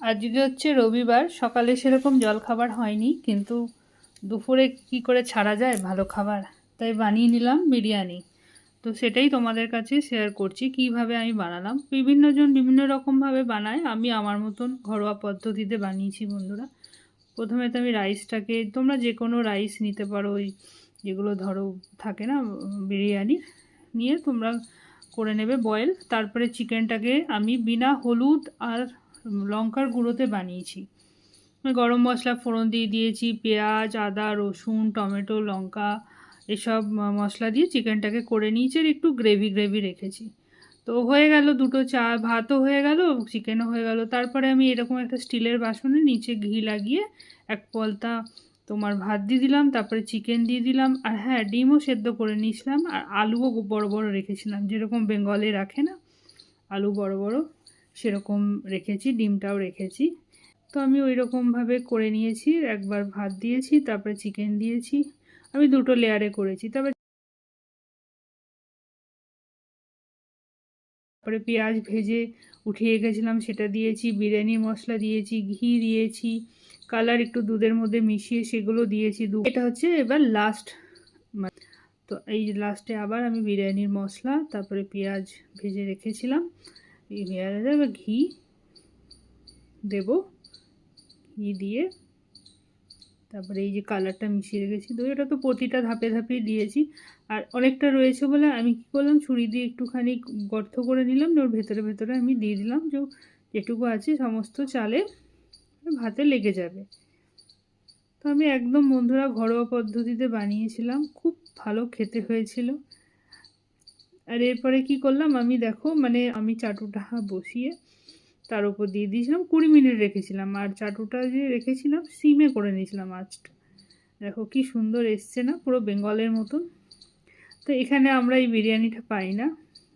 আজকে হচ্ছে রবিবার, সকালে সেরকম জলখাবার হয়নি, কিন্তু দুপুরে কি করে ছাড়া যায় ভালো খাবার? তাই বানিয়ে নিলাম বিরিয়ানি। তো সেটাই তোমাদের কাছে শেয়ার করছি, কীভাবে আমি বানালাম। বিভিন্ন জন বিভিন্ন রকমভাবে বানায়, আমি আমার মতন ঘরোয়া পদ্ধতিতে বানিয়েছি বন্ধুরা। প্রথমে তো আমি রাইসটাকে তোমরা যে কোনো রাইস নিতে পারো, ওই যেগুলো ধরো থাকে না বিরিয়ানির নিয়ে তোমরা করে নেবে বয়েল তারপরে চিকেনটাকে আমি বিনা হলুদ আর লঙ্কার গুঁড়োতে বানিয়েছি। গরম মশলা ফোড়ন দিয়ে দিয়েছি, পেঁয়াজ, আদা, রসুন, টমেটো, লঙ্কা, এসব মশলা দিয়ে চিকেনটাকে করে নিয়েছি আর একটু গ্রেভি গ্রেভি রেখেছি। তো হয়ে গেল দুটো চা, ভাতও হয়ে গেল, চিকেনও হয়ে গেল। তারপরে আমি এরকম একটা স্টিলের বাসনে নিচে ঘি লাগিয়ে এক পলতা তোমার ভাত দিয়ে দিলাম, তারপরে চিকেন দিয়ে দিলাম আর হ্যাঁ ডিমও সেদ্ধ করে নিয়েছিলাম আর আলুও বড় বড় রেখেছিলাম। যেরকম বেঙ্গলে রাখে না, আলু বড় বড়। সেরকম রেখেছি, ডিমটাও রেখেছি। তো আমি ওই রকমভাবে করে নিয়েছি, একবার ভাত দিয়েছি, তারপরে চিকেন দিয়েছি, আমি দুটো লেয়ারে করেছি। তারপরে তারপরে পেঁয়াজ ভেজে উঠিয়ে গেছিলাম, সেটা দিয়েছি, বিরিয়ানি মশলা দিয়েছি, ঘি দিয়েছি কালার একটু দুধের মধ্যে মিশিয়ে সেগুলো দিয়েছি। দু এটা হচ্ছে এবার লাস্ট তো এই লাস্টে আবার আমি বিরিয়ানির মশলা, তারপরে পেঁয়াজ ভেজে রেখেছিলাম। এই পেঁয়াজ এবার ঘি দেব। ঘি দিয়ে তারপরে এই যে কালারটা মিশিয়ে রেখেছি। তো এটা তো প্রতিটা ধাপে ধাপে দিয়েছি। আর অনেকটা রয়েছে বলে আমি কি করলাম, ছুরি দিয়ে একটুখানি গর্ত করে নিলাম। ওর ভেতরে ভেতরে আমি দিয়ে দিলাম। যে যেটুকু আছে সমস্ত চালে ভাতে লেগে যাবে। তো আমি একদম বন্ধুরা ঘরোয়া পদ্ধতিতে বানিয়েছিলাম। খুব ভালো খেতে হয়েছিল। আর এরপরে কি করলাম? আমি দেখো মানে আমি চাটুটা বসিয়ে তার উপর দিয়ে দিয়েছিলাম, কুড়ি মিনিট রেখেছিলাম। আর চাটুটা যে রেখেছিলাম, সিমে করে নিয়েছিলাম আঁচটা দেখো কি সুন্দর এসছে না, পুরো বেঙ্গলের মতন। তো এখানে আমরা এই বিরিয়ানিটা পাই না,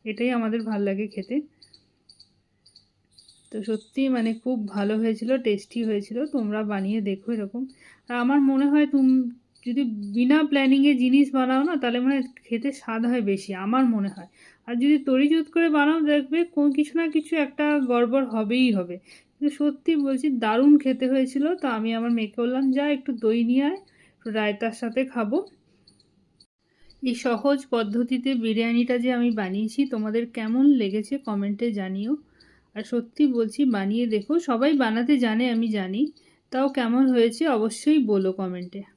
এটাই আমাদের ভালো লাগে খেতে। তো সত্যি মানে খুব ভালো হয়েছিল, টেস্টি হয়েছিল, তোমরা বানিয়ে দেখো এরকম। আর আমার মনে হয় তুম যদি বিনা প্ল্যানিংয়ে জিনিস বানাও না, তাহলে মানে খেতে স্বাদ হয় বেশি, আমার মনে হয়। আর যদি তরিজুত করে বানাও, দেখবে কোন কিছু না কিছু একটা গড়বড় হবেই হবে। কিন্তু সত্যি বলছি, দারুণ খেতে হয়েছিল, তো আমি আমার মেয়েকে বললাম, যা, একটু দই নিয়ে আয়, একটু রায়তার সাথে খাব। এই সহজ পদ্ধতিতে বিরিয়ানিটা যে আমি বানিয়েছি, তোমাদের কেমন লেগেছে কমেন্টে জানিও। আর সত্যি বলছি, বানিয়ে দেখো, সবাই বানাতে জানে, আমি জানি। তাও কেমন হয়েছে, অবশ্যই বলো কমেন্টে।